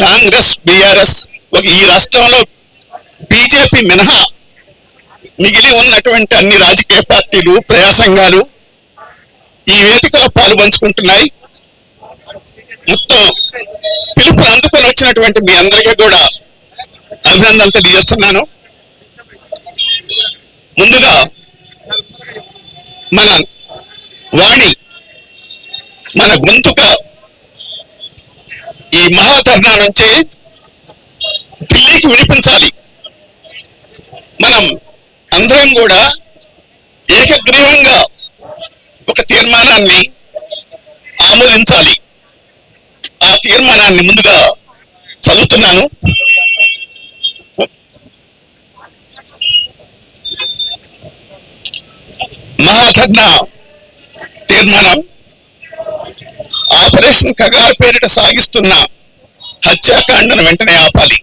కాంగ్రెస్ బిఆర్ఎస్ ఒక ఈ రాష్ట్రంలో బీజేపీ మినహా మిగిలి ఉన్నటువంటి అన్ని రాజకీయ పార్టీలు ప్రయాసంగాలు ఈ వేదికలో పాలు పంచుకుంటున్నాయి మొత్తం పిలుపు అందుకొని వచ్చినటువంటి మీ అందరికీ కూడా అభినందనలు తెలియజేస్తున్నాను. ముందుగా మన వాణి మన గొంతుక మహాధర్నా నుంచి ఢిల్లీకి వినిపించాలి మనం అందరం కూడా ఏకగ్రీవంగా ఒక తీర్మానాన్ని ఆమోదించాలి. ఆ తీర్మానాన్ని ముందుగా చదువుతున్నాను. మహాధర్నా తీర్మానం ఆపరేషన్ కగారు పేరిట సాగిస్తున్న హత్యాకాండను వెంటనే ఆపాలి.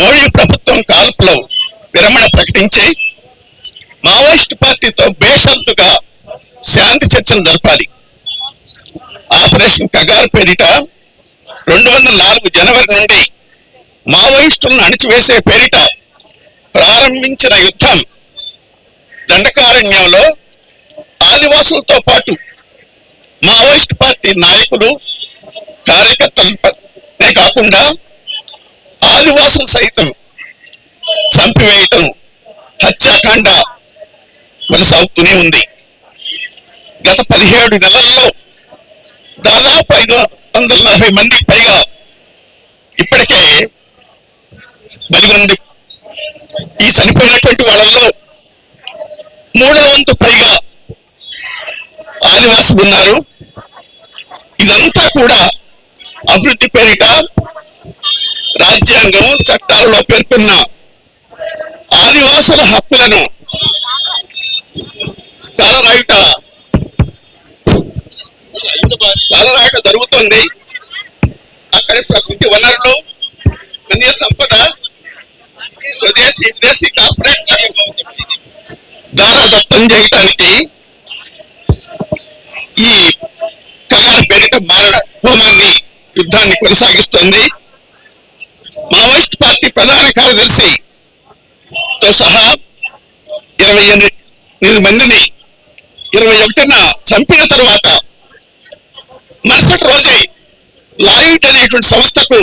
మోడీ ప్రభుత్వం కాల్పులో విరమణ ప్రకటించి మావోయిస్ట్ పార్టీతో బేషరతుగా శాంతి చర్చలు జరపాలి ఆపరేషన్ కగారు పేరిట రెండు వందల నాలుగు జనవరి నుండి మావోయిస్టులను అణిచివేసే పేరిట ప్రారంభించిన యుద్ధం దండకారణ్యంలో ఆదివాసులతో పాటు మావోయిస్ట్ పార్టీ నాయకులు కార్యకర్తలు కాకుండా ఆదివాసులు సైతం చంపివేయటం హత్యాకాండ కొనసాగుతూనే ఉంది. గత పదిహేడు నెలల్లో దాదాపు ఐదు వందల నలభై మందికి పైగా ఇప్పటికే బలిగొంది ఈ చనిపోయినటువంటి వాళ్ళలో మూడో వంతు పైగా ఆదివాసులు ఉన్నారు ఇదంతా కూడా అభివృద్ధి పేరిట రాజ్యాంగం చట్టాలలో ఆదివాసుల హక్కులను కాలరాయుట కాలరాయుట జరుగుతుంది. అక్కడి ప్రకృతి వనరులు ఖనిజ సంపద స్వదేశీ విదేశీ కార్పొరేట్ దారాదత్తం చేయటానికి ఈ కగారు పేరిట మారణ హోమాన్ని యుద్ధాన్ని కొనసాగిస్తోంది. కమ్యూనిస్ట్ పార్టీ ప్రధాన కార్యదర్శి తో సహా ఇరవై ఎనిమిది మందిని ఇరవై ఒకటిన చంపిన తర్వాత మరుసటి రోజే లాయిట్ అనేటువంటి సంస్థకు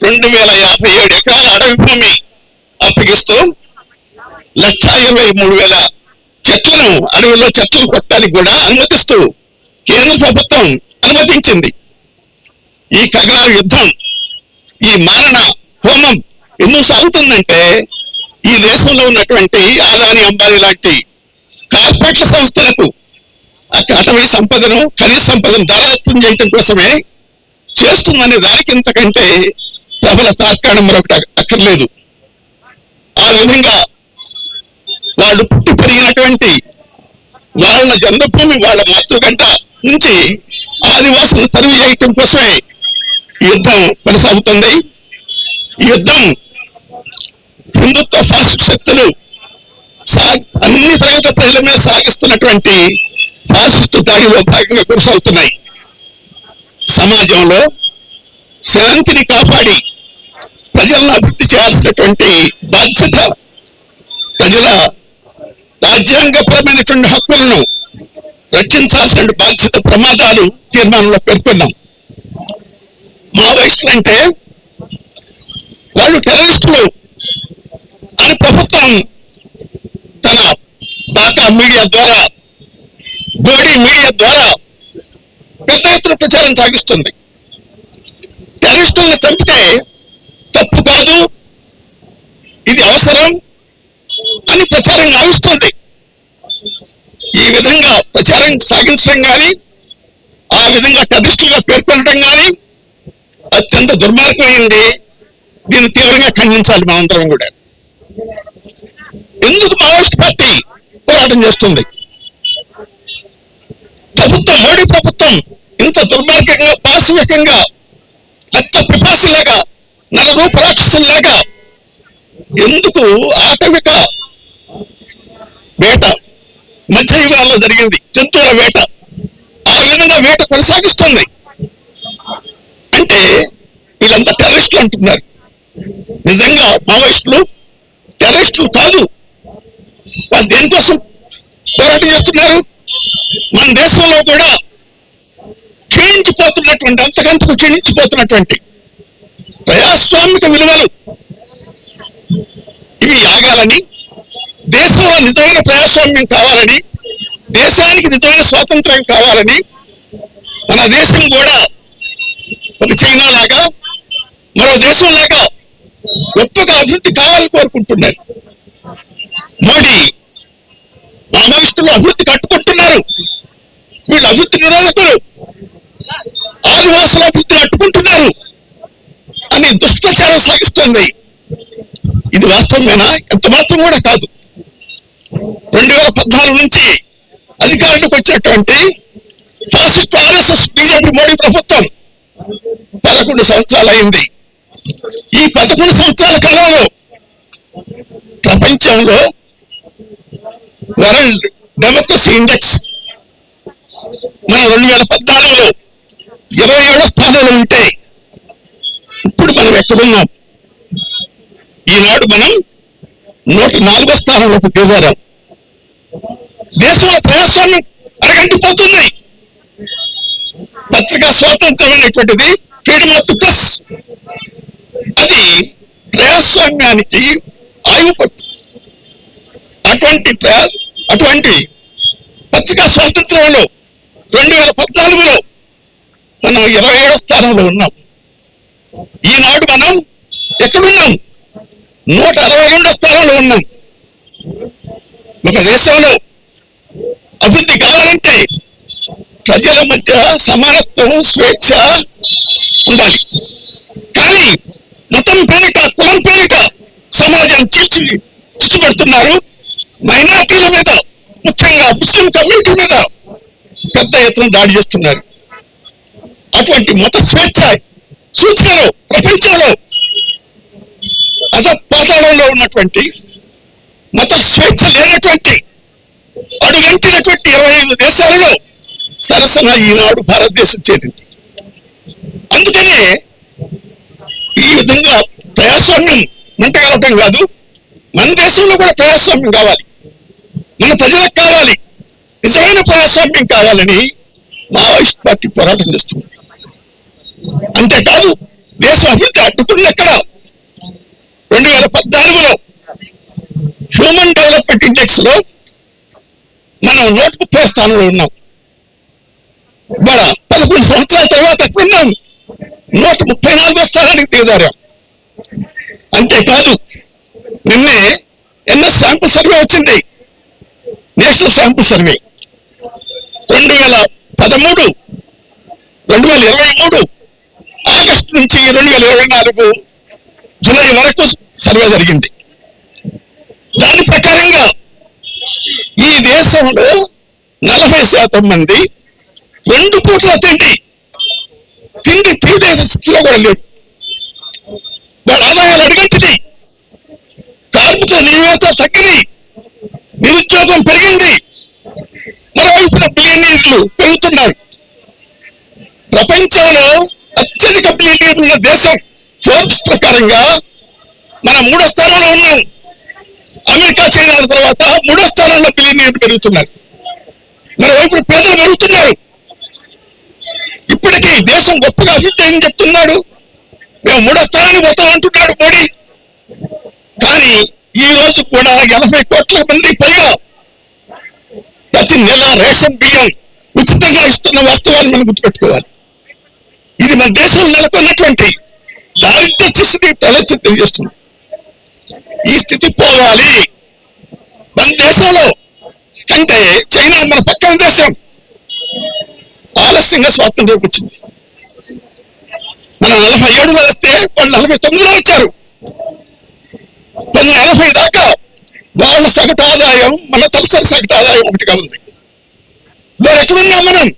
రెండు వేల యాభై ఏడు ఎకరాల అడవి భూమి అప్పగిస్తూ లక్ష ఇరవై మూడు వేల చెట్లను అడవిలో చెట్లను కొట్టడానికి కూడా అనుమతిస్తూ కేంద్ర ప్రభుత్వం అనుమతించింది. ఈ కగా యుద్ధం ఈ మారణ హోమం ఎందుకు సాగుతుందంటే ఈ దేశంలో ఉన్నటువంటి ఆదాని అంబానీ లాంటి కార్పొరేట్ల సంస్థలకు అటవీ సంపదను ఖనిజ సంపదను దారాత్వం చేయటం కోసమే చేస్తుందనే దానికి ఇంతకంటే ప్రబల తార్కాణం మరొకటి అక్కర్లేదు. ఆ విధంగా వాళ్ళు పుట్టి పెరిగినటువంటి వాళ్ళ జన్మభూమి వాళ్ళ మాతృగంట నుంచి ఆదివాసులను తరిమి చేయటం కోసమే యుద్ధం కొనసాగుతుంది. యుద్ధం హిందుత్వ ఫాసిస్ట్ శక్తులు సా- అన్ని తరగతుల ప్రజల మీద సాగిస్తున్నటువంటి ఫాసిస్ట్ దాడిలో భాగంగా కొనసాగుతున్నాయి. సమాజంలో శాంతిని కాపాడి ప్రజలను అభివృద్ధి చేయాల్సినటువంటి బాధ్యత ప్రజల రాజ్యాంగపరమైనటువంటి హక్కులను రక్షించాల్సిన బాధ్యత ప్రమాదాలు తీర్మానంలో పేర్కొన్నాం. మావోయిస్టులు అంటే వాళ్ళు టెర్రరిస్టులు అని ప్రభుత్వం తన బాకా మీడియా ద్వారా గోడి మీడియా ద్వారా పెద్ద ఎత్తున ప్రచారం సాగిస్తుంది. టెర్రరిస్టులను చంపితే తప్పు కాదు ఇది అవసరం అని ప్రచారం నడుస్తుంది ఈ విధంగా ప్రచారం సాగించడం కానీ ఆ విధంగా టెర్రరిస్టులుగా పేర్కొనడం కానీ అత్యంత దుర్మార్గమైంది దీన్ని తీవ్రంగా ఖండించాలి మనందరం కూడా. ఎందుకు మావోయిస్ట్ పార్టీ పోరాటం చేస్తుంది? ప్రభుత్వం మోడీ ప్రభుత్వం ఇంత దుర్మార్గంగా పాశవికంగా రక్త పిపాసులాగా నరరూప రాక్షసులాగా ఎందుకు ఆటవిక వేట మధ్యయుగాల్లో జరిగింది జంతువుల వేట ఆ విధంగా వేట కొనసాగిస్తుంది. అంటే వీళ్ళంతా టెర్రరిస్టులు అంటున్నారు. నిజంగా మావోయిస్టులు టెర్రరిస్టులు కాదు. వాళ్ళు దేనికోసం పోరాటం చేస్తున్నారు? మన దేశంలో కూడా క్షీణించిపోతున్నటువంటి అంతకంతకు క్షీణించిపోతున్నటువంటి ప్రజాస్వామిక విలువలు. ఇవి ఆగాలని దేశంలో నిజమైన ప్రజాస్వామ్యం కావాలని దేశానికి నిజమైన స్వాతంత్రం కావాలని మన దేశం కూడా ఒక చైనా లాగా మరో దేశం లేక గొప్పగా అభివృద్ధి కావాలని కోరుకుంటున్నారు. మోడీ మావోయిస్టులు అభివృద్ధి కట్టుకుంటున్నారు. వీళ్ళు అభివృద్ధి నిరోధకులు ఆదివాసుల అభివృద్ధిని అట్టుకుంటున్నారు అని దుష్ప్రచారం సాగిస్తుంది. ఇది వాస్తవమేనా? ఎంత మాత్రం కూడా కాదు. రెండు వేల పద్నాలుగు నుంచి అధికారానికి వచ్చినటువంటి ఫాసిస్ట్ ఆర్ఎస్ఎస్ బీజేపీ మోడీ ప్రభుత్వం పదకొండు సంవత్సరాలు అయింది. ఈ పదకొండు సంవత్సరాల కాలంలో ప్రపంచంలో వరల్డ్ డెమోక్రసీ ఇండెక్స్ మన రెండు వేల పద్నాలుగులో ఇరవై ఏడో స్థానంలో ఉంటే ఇప్పుడు మనం ఎక్కడున్నాం? ఈనాడు మనం నూట నాలుగో స్థానంలోకి దిగారాం. దేశంలో ప్రజాస్వామ్యం అరగంటిపోతుంది పత్రికా స్వాతంత్రం అనేటువంటిది ఫ్రీడమ్ ఆఫ్ ది ప్రెస్ అది ప్రజాస్వామ్యానికి ఆయువు పట్టు అటువంటి అటువంటి పత్రికా స్వాతంత్రంలో రెండు వేల పద్నాలుగులో మనం ఇరవై ఏడో స్థానంలో ఉన్నాం. ఈనాడు మనం ఎక్కడున్నాం నూట అరవై రెండో స్థానంలో ఉన్నాం. ఒక దేశంలో అభివృద్ధి కావాలంటే ప్రజల మధ్య సమానత్వం స్వేచ్ఛ ఉండాలి. కానీ మతం పేరిట కులం పేరిట సమాజం చీల్చి చిచ్చుపెడుతున్నారు మైనార్టీల మీద ముఖ్యంగా ముస్లిం కమ్యూనిటీ మీద పెద్ద ఎత్తున దాడి చేస్తున్నారు. అటువంటి మత స్వేచ్ఛ సూచనలు ప్రపంచంలో అధపాతాళంలో ఉన్నటువంటి మత స్వేచ్ఛ లేనటువంటి అడుగంటినటువంటి ఇరవై ఐదు దేశాలలో సరసన ఈనాడు భారతదేశం చేరింది. అందుకనే ఈ విధంగా ప్రజాస్వామ్యం మంట కావటం కాదు. మన దేశంలో కూడా ప్రజాస్వామ్యం కావాలి. మన ప్రజలకు కావాలి. నిజమైన ప్రజాస్వామ్యం కావాలని మావోయిస్ట్ పార్టీ పోరాటం చేస్తుంది. అంతేకాదు దేశ అభివృద్ధి అడ్డుకున్న ఎక్కడ? రెండు వేల పద్నాలుగులో హ్యూమన్ డెవలప్మెంట్ ఇండెక్స్లో మనం నూట ముప్పై స్థానంలో ఉన్నాం. ఇవాళ పదకొండు సంవత్సరాల తర్వాత ఎప్పుడున్నాం నూట ముప్పై నాలుగో స్థానానికి దిగజారాం. అంతేకాదు నిన్నే ఎన్ఎస్ శాంపుల్ సర్వే వచ్చింది. National sample survey. రెండు వేల పదమూడు రెండు వేల ఇరవై మూడు ఆగస్టు నుంచి రెండు వేల ఇరవై నాలుగు జూలై వరకు సర్వే జరిగింది. దాని ప్రకారంగా ఈ దేశంలో నలభై శాతం మంది రెండు పూట్ల తిండి తిండి తిండి స్థితిలో కూడా లేడు వాళ్ళ ఆదాయాలు అడిగింది కార్మికుల నివేత తగ్గినాయి నిరుద్యోగం పెరిగింది మరోవైపున బిలియనీర్లు పెరుగుతున్నారు. ప్రపంచంలో అత్యధిక బిలియనీర్లు ఉన్న దేశం ఫోర్బ్స్ ప్రకారంగా మనం మూడో స్థానంలో ఉన్నాం. అమెరికా చైనాల తర్వాత మూడో స్థానంలో బిలియనీర్లు పెరుగుతున్నారు. మరోవైపు పేదలు పెరుగుతున్నారు ఇప్పటికీ దేశం గొప్పగా అభివృద్ధి అని చెప్తున్నాడు. మేము మూడో స్థానానికి పోతాం అంటున్నాడు మోడీ. కానీ ఈ రోజు కూడా ఎనభై కోట్ల మంది పైగా ప్రతి నెల రేషన్ బియ్యం ఉచితంగా ఇస్తున్న వాస్తవాన్ని మనం గుర్తుపెట్టుకోవాలి. ఇది మన దేశంలో నెలకొన్నటువంటి దారిద్ర్య స్థితి పరిస్థితి తెలియజేస్తుంది. ఈ స్థితి పోవాలి. మన దేశంలో కంటే చైనా మన పక్కన దేశం. ఆలస్యంగా స్వాతంత్ర్యం వచ్చింది. మనం నలభై ఏడులో వస్తే వాళ్ళు నలభై తొమ్మిదిలో వచ్చారు. పంతొమ్మిది నలభై దాకా వాళ్ళ సగటు ఆదాయం మన తలసరి సగటు ఆదాయం ఒకటిగా ఉంది. మరి ఎక్కడున్నాం మనం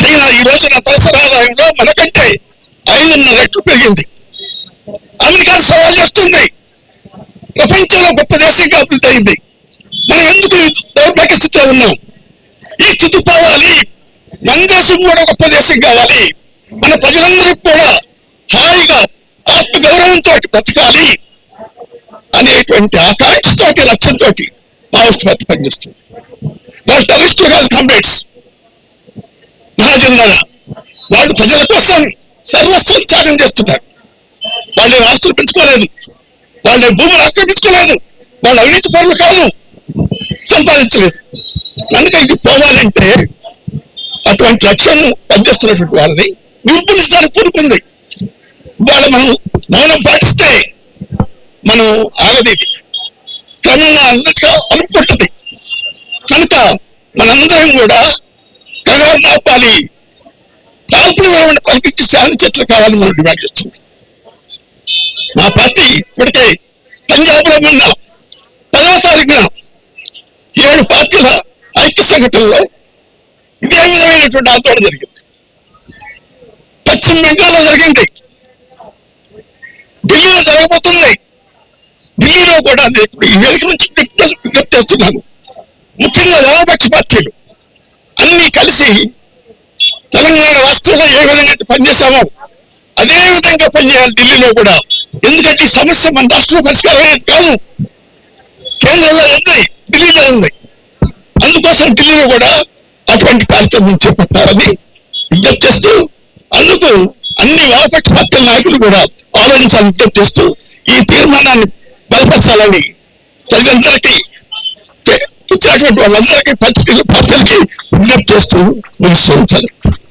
చైనా ఈ రోజున తలసరి ఆదాయంలో మనకంటే ఐదున్నర రెట్లు పెరిగింది. అమెరికా సవాల్ చేస్తుంది. ప్రపంచంలో గొప్ప దేశంగా అభివృద్ధి అయింది. మనం ఎందుకు దౌర్భాగ్య స్థితిలో ఉన్నాం? ఈ స్థితి పోవాలి. మన దేశం కూడా గొప్ప దేశం కావాలి. మన ప్రజలందరూ కూడా హాయిగా ఆత్మ గౌరవంతో బతకాలి అనేటువంటి ఆకాంక్షతోటి లక్ష్యంతో మావోయిస్ట్ పార్టీ పనిచేస్తుంది. వాళ్ళు టెరరిస్టులు కాదు కామ్రేడ్స్. మహాజనులారా వాళ్ళు ప్రజల కోసం సర్వస్వం త్యాగం చేస్తున్నారు. వాళ్ళే ఆస్తులు పెంచుకోలేదు వాళ్ళ భూములు ఆక్రమించుకోలేదు. వాళ్ళు అవినీతి పనులు కాదు. సంపాదించలేదు. కనుక ఇది పోవాలంటే అటువంటి లక్ష్యం పనిచేస్తున్నటువంటి వాళ్ళని నిర్మూలించడానికి కోరుకుంది. వాళ్ళ మనం మౌనం పాటిస్తే మనం ఆగదు ఇది క్రమంగా అన్నిటిగా అనుకుంటుంది. కనుక మనందరం కూడా కగారు నాపాలి కాపులు కల్పించి శాంతి చెట్లు కావాలని మనం డిమాండ్ చేస్తుంది మా పార్టీ ఇప్పటికే పంజాబ్లో ఉన్న మొన్న తారీఖున ఏడు పార్టీల ఐక్య సంఘటనలో ఇదే విధమైనటువంటి ఆందోళన జరిగింది. పశ్చిమ బెంగాల్లో జరిగింది. ఢిల్లీలో జరగబోతున్నాయి ఢిల్లీలో కూడా నేను ఇప్పుడు ఈ వేదిక నుంచి విజ్ఞప్తి చేస్తున్నాను ముఖ్యంగా వామపక్ష పార్టీలు అన్ని కలిసి తెలంగాణ రాష్ట్రంలో ఏ విధంగా అయితే అదే విధంగా పనిచేయాలి ఢిల్లీలో కూడా. ఎందుకంటే ఈ సమస్య మన రాష్ట్రంలో పరిష్కారం కాదు. కేంద్రంలో ఉంది ఢిల్లీలో ఉంది. అందుకోసం ఢిల్లీలో కూడా అటువంటి కార్యక్రమం చేపట్టాలని విజ్ఞప్తి చేస్తూ అందుకు అన్ని వామపక్ష పార్టీల నాయకులు కూడా ఆలోచించాలని విజ్ఞప్తి చేస్తూ ఈ తీర్మానాన్ని బలపరచాలని ప్రజలందరికీ వచ్చినటువంటి వాళ్ళందరికీ పార్టీలకి విజ్ఞప్తి చేస్తూ ముగిస్తూ